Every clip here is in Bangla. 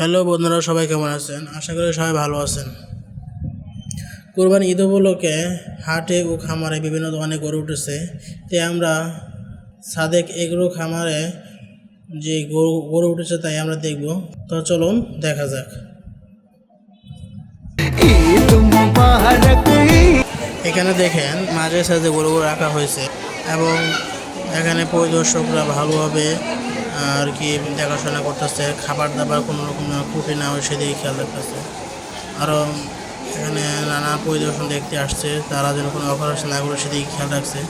হ্যালো বন্ধুরা সবাই কেমন আছেন? আশা করি সবাই ভালো আছেন। কোরবানি ঈদ উপলক্ষে হাটে ও খামারে বিভিন্ন দোকানে গরু উঠেছে। তাই আমরা সাদেক এগ্রো খামারে যে গরু গরু উঠেছে তাই আমরা দেখব। তো চলুন দেখা যাক। এখানে দেখেন মাঝে সাথে গরুগুলো রাখা হয়েছে এবং এখানে পরিদর্শকরা ভালোভাবে আর কি দেখাশোনা করতেছে, খাবার দাবার কোনো রকম ত্রুটি না হয় সেদিকে খেয়াল রাখতেছে। আরও এখানে নানা পরিদর্শন দেখতে আসছে, তারা যেন কোনো অপারেশন না করে সেদিকে খেয়াল রাখছে।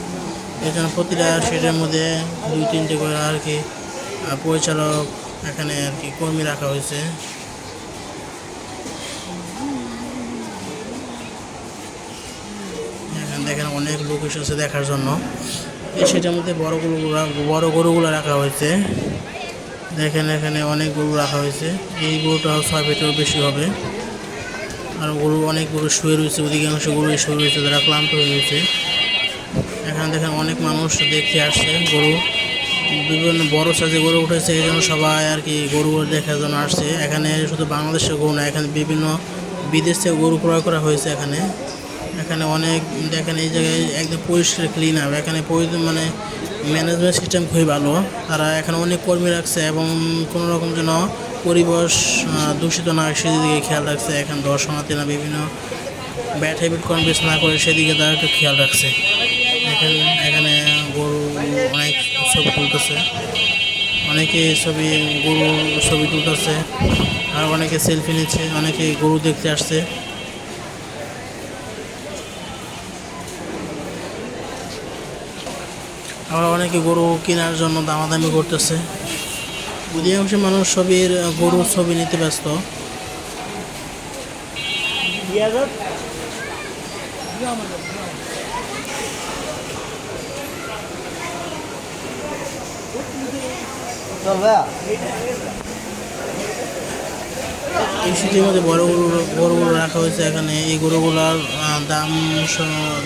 জন্য প্রতিটা শেডের মধ্যে দুই, তিনটে করে আর কি পরিচালক এখানে আর কি কর্মী রাখা হয়েছে। এখানে দেখেন অনেক লোক এসেছে দেখার জন্য। সেটার মধ্যে বড় গরুগুলো বড় গরুগুলো রাখা হয়েছে। দেখেন এখানে অনেক গরু রাখা হয়েছে। এই গরুটা ছয় ফিটেরও বেশি হবে। আর গরু অনেক গরু শুয়ে রয়েছে, অধিকাংশ গরু শুয়ে রয়েছে তারা ক্লান্ত হয়ে রয়েছে। এখানে দেখেন অনেক মানুষ দেখতে আসছে গরু। বিভিন্ন বড় সাইজে গরু উঠেছে, এই জন্য সবাই আর কি গরু দেখার জন্য আসছে। এখানে শুধু বাংলাদেশের গরু না, এখানে বিভিন্ন বিদেশ থেকে গরু ক্রয় করা হয়েছে এখানে। এখানে অনেক দেখেন এই জায়গায় একদম পরিষ্কার ক্লিন হবে এখানে মানে ম্যানেজমেন্ট সিস্টেম খুবই ভালো। তারা এখানে অনেক কর্মী রাখছে এবং কোনো রকম যেন পরিবেশ দূষিত না সেদিকে খেয়াল রাখছে। এখানে দর্শনার্থীরা বিভিন্ন ব্যাড হ্যাবিট কনভিন্স না করে সেদিকে তারা একটু খেয়াল রাখছে। এখানে এখানে গরু অনেক ছবি তুলতেছে। অনেকে ছবি গরু ছবি তুলতেছে। আর অনেকে সেলফি নিচ্ছে, অনেকে গরু দেখতে আসছে। আবার অনেকে গরু কেনার জন্য দামাদামি করতেছে। অধিকাংশ মানুষ ছবির গরুর ছবি নিতে ব্যস্ত। এই সিটির মধ্যে বড় গরু গরুগুলো রাখা হয়েছে এখানে। এই গরুগুলার দাম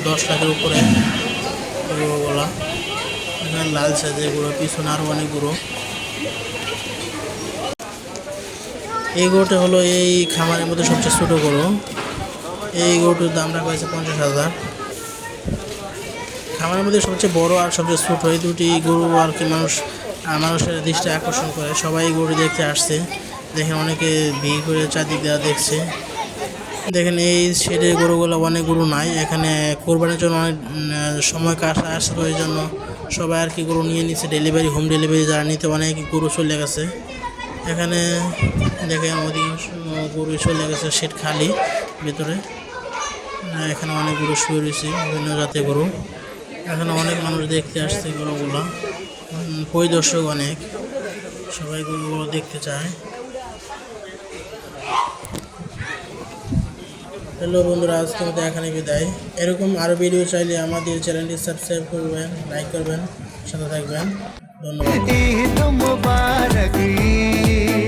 দশ লাখের উপরে। গরুগুলা। এখানে লাল সাইজের গরু পিছনে আরও অনেক গরু এই গরুটা হলো এই খামারের মধ্যে সবচেয়ে ছোটো গরু এই গরুটার দাম রাখা হয়েছে পঞ্চাশ হাজার। খামারের মধ্যে সবচেয়ে বড় আর সবচেয়ে ছোট, এই দুটি গরু আর কি মানুষ মানুষের দৃষ্টি আকর্ষণ করে। সবাই গরু দেখতে আসছে। দেখেন অনেকে ভিড় করে চারদিক দেওয়া দেখছে। দেখেন, এই শেডের গরুগুলো অনেক গরু নাই। এখানে কোরবানির জন্য অনেক সময় কাটা আসলো এই জন্য সবাই আর কি গরু নিয়ে নিচ্ছে ডেলিভারি হোম ডেলিভারি যারা নিতে, অনেক গরু চলে গেছে। এখানে দেখে অধিকাংশ গরু চলে গেছে শেড খালি ভিতরে। এখানে অনেক গরু শুয়ে রয়েছে, বিভিন্ন জাতের গরু। এখানে অনেক মানুষ দেখতে আসছে গরুগুলো। পরিদর্শক অনেক? সবাই গরুগুলো দেখতে চায়। হ্যালো বন্ধুরা আজকে মতো এখানে বিদায়। এরকম আরও ভিডিও চাইলে আমাদের চ্যানেলটি সাবস্ক্রাইব করবেন লাইক করবেন, সাথে থাকবেন। ধন্যবাদ।